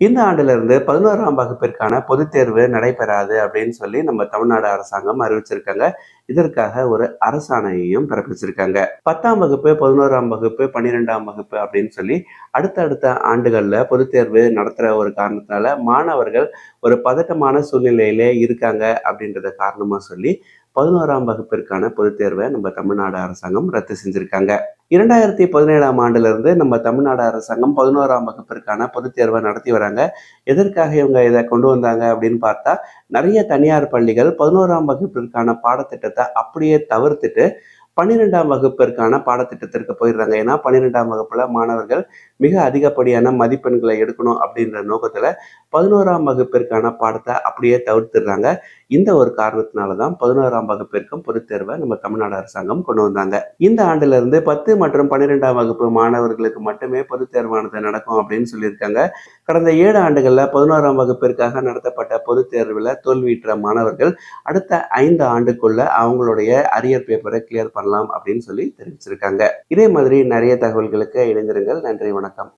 இந்த ஆண்டிலிருந்து பதினோராம் வகுப்பிற்கான பொதுத் தேர்வு நடைபெறாது அப்படின்னு சொல்லி நம்ம தமிழ்நாடு அரசாங்கம் அறிவிச்சிருக்காங்க. இதற்காக ஒரு அரசாணையையும் பிறப்பிச்சிருக்காங்க. பத்தாம் வகுப்பு பதினோராம் வகுப்பு பன்னிரெண்டாம் வகுப்பு அப்படின்னு சொல்லி அடுத்தடுத்த ஆண்டுகளில் பொதுத் தேர்வு நடத்துகிற ஒரு காரணத்தினால மாணவர்கள் ஒரு பதட்டமான சூழ்நிலையிலே இருக்காங்க அப்படின்றத காரணமாக சொல்லி பதினோராம் வகுப்பிற்கான பொதுத் தேர்வை நம்ம தமிழ்நாடு அரசாங்கம் ரத்து செஞ்சுருக்காங்க. இரண்டாயிரத்தி பதினேழாம் ஆண்டுலேருந்து நம்ம தமிழ்நாடு அரசாங்கம் பதினோராம் வகுப்பிற்கான பொதுத் தேர்வை நடத்தி வராங்க. எதற்காக இவங்க இதை கொண்டு வந்தாங்க அப்படின்னு பார்த்தா நிறைய தனியார் பள்ளிகள் பதினோராம் வகுப்பிற்கான பாடத்திட்டத்தை அப்படியே தவிர்த்துட்டு பன்னிரெண்டாம் வகுப்பிற்கான பாடத்திட்டத்திற்கு போயிடுறாங்க. ஏன்னா பன்னிரெண்டாம் வகுப்புல மாணவர்கள் மிக அதிகப்படியான மதிப்பெண்களை எடுக்கணும் அப்படின்ற நோக்கத்துல பதினோராம் வகுப்பிற்கான பாடத்தை அப்படியே தவிர்த்துடுறாங்க. இந்த ஒரு காரணத்தினால தான் பதினோராம் வகுப்பிற்கும் பொதுத்தேர்வை நம்ம தமிழ்நாடு அரசாங்கம் கொண்டு வந்தாங்க. இந்த ஆண்டுல இருந்து பத்து மற்றும் பன்னிரெண்டாம் வகுப்பு மாணவர்களுக்கு மட்டுமே பொதுத் தேர்வானது நடக்கும் அப்படின்னு சொல்லியிருக்காங்க. கடந்த ஏழு ஆண்டுகளில் பதினோராம் வகுப்பிற்காக நடத்தப்பட்ட பொதுத் தேர்வில் தோல்வியுற்ற மாணவர்கள் அடுத்த ஐந்து ஆண்டுக்குள்ள அவங்களுடைய அரியர் பேப்பரை கிளியர் பண்ணலாம் அப்படின்னு சொல்லி தெரிவிச்சிருக்காங்க. இதே மாதிரி நிறைய தகவல்களுக்கு இணைந்திருங்கள். நன்றி வணக்கம்.